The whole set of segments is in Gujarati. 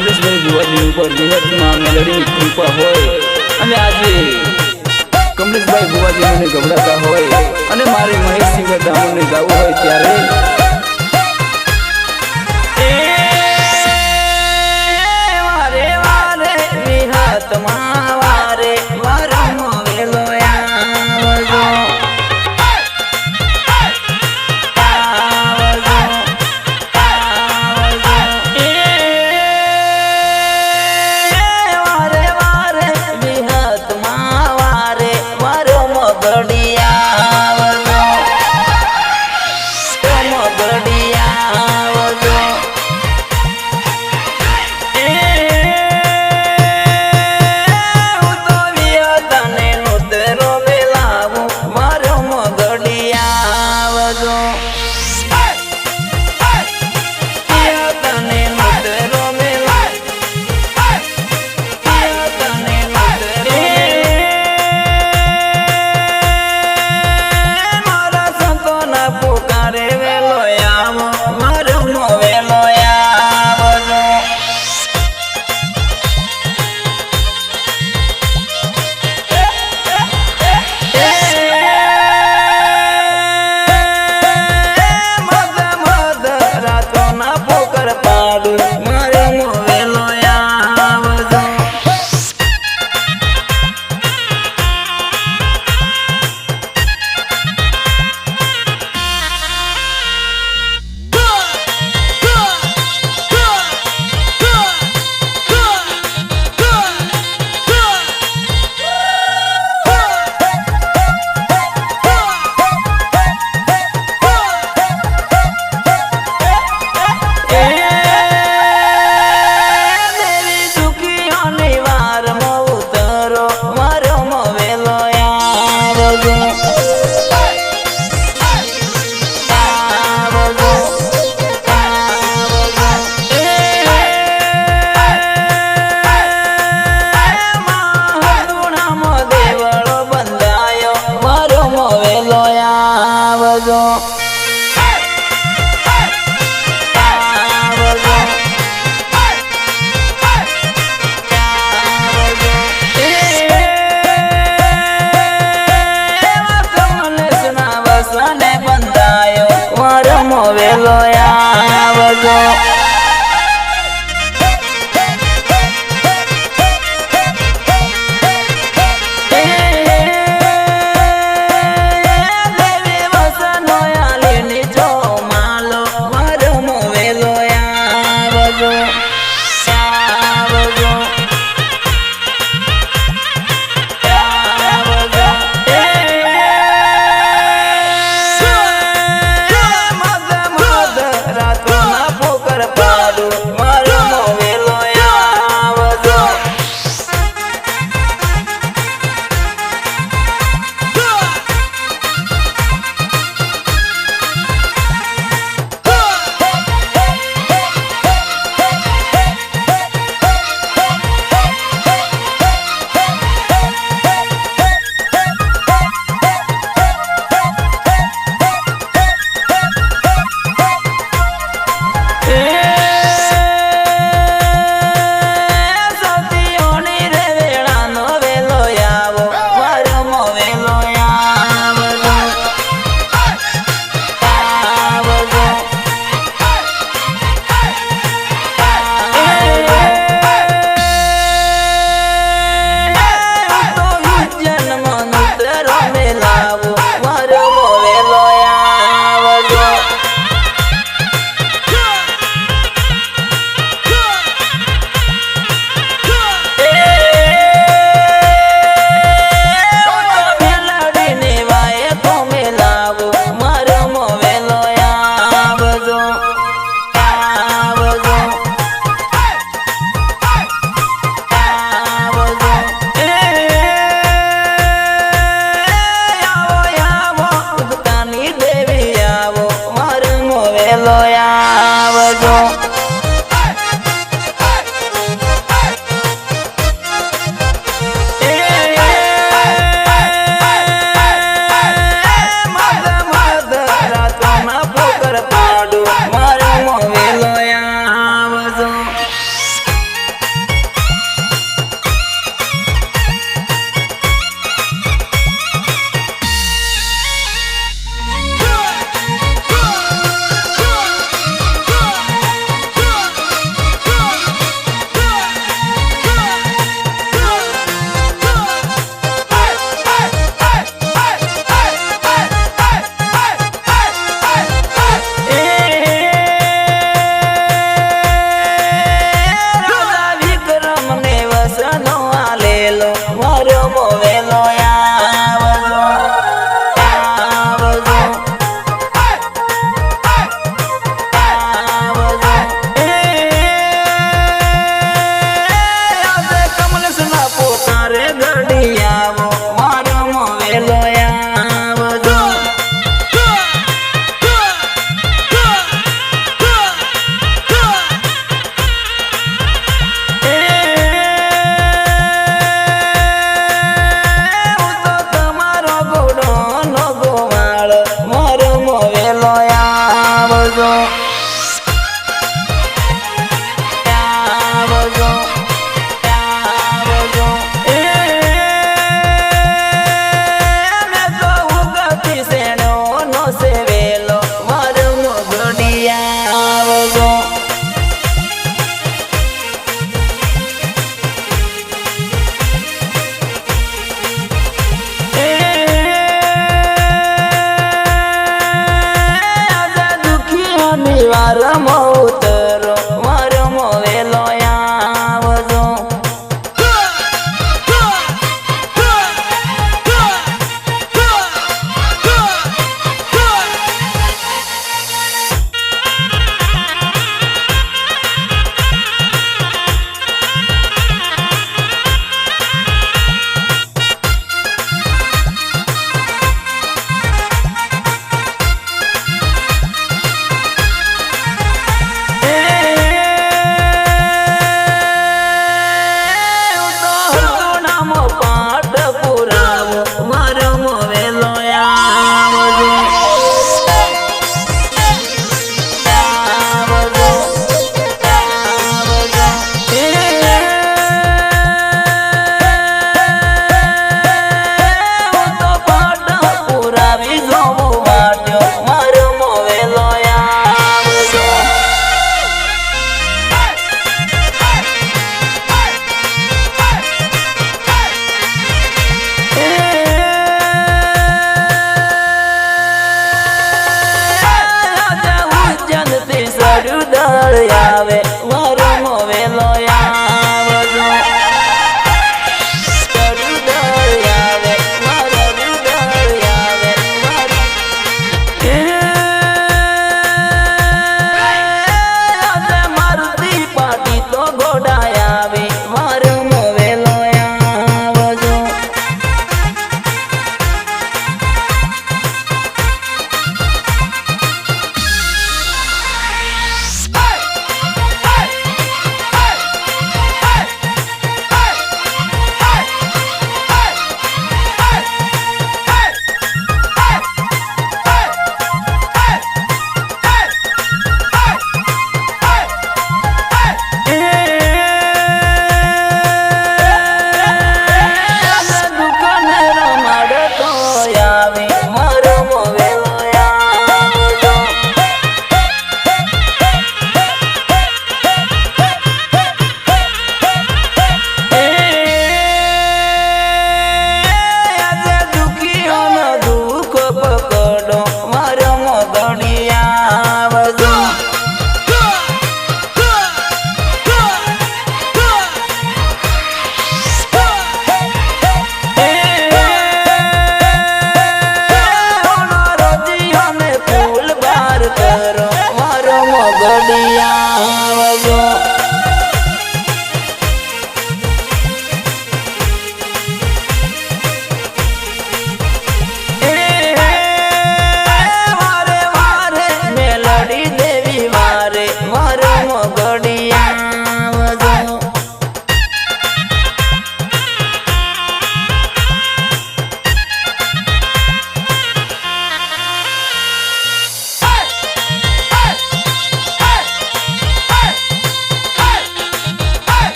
જગદીશભાઈ જુવાજી ઉપર જગતમાં મેલડી કૃપા હોય. અને આજે કમલેશભાઈ ભુવાજી મને ગભરાતા હોય. અને મારે મહેશ સિંહ ગામને ગાવું હોય ત્યારે பாடும் மர ವಾರ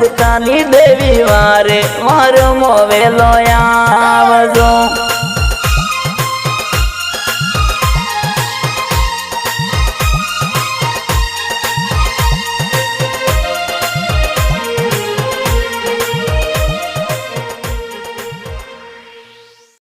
નર્મદાની દેવી વારે મારો મોવેલો આવજો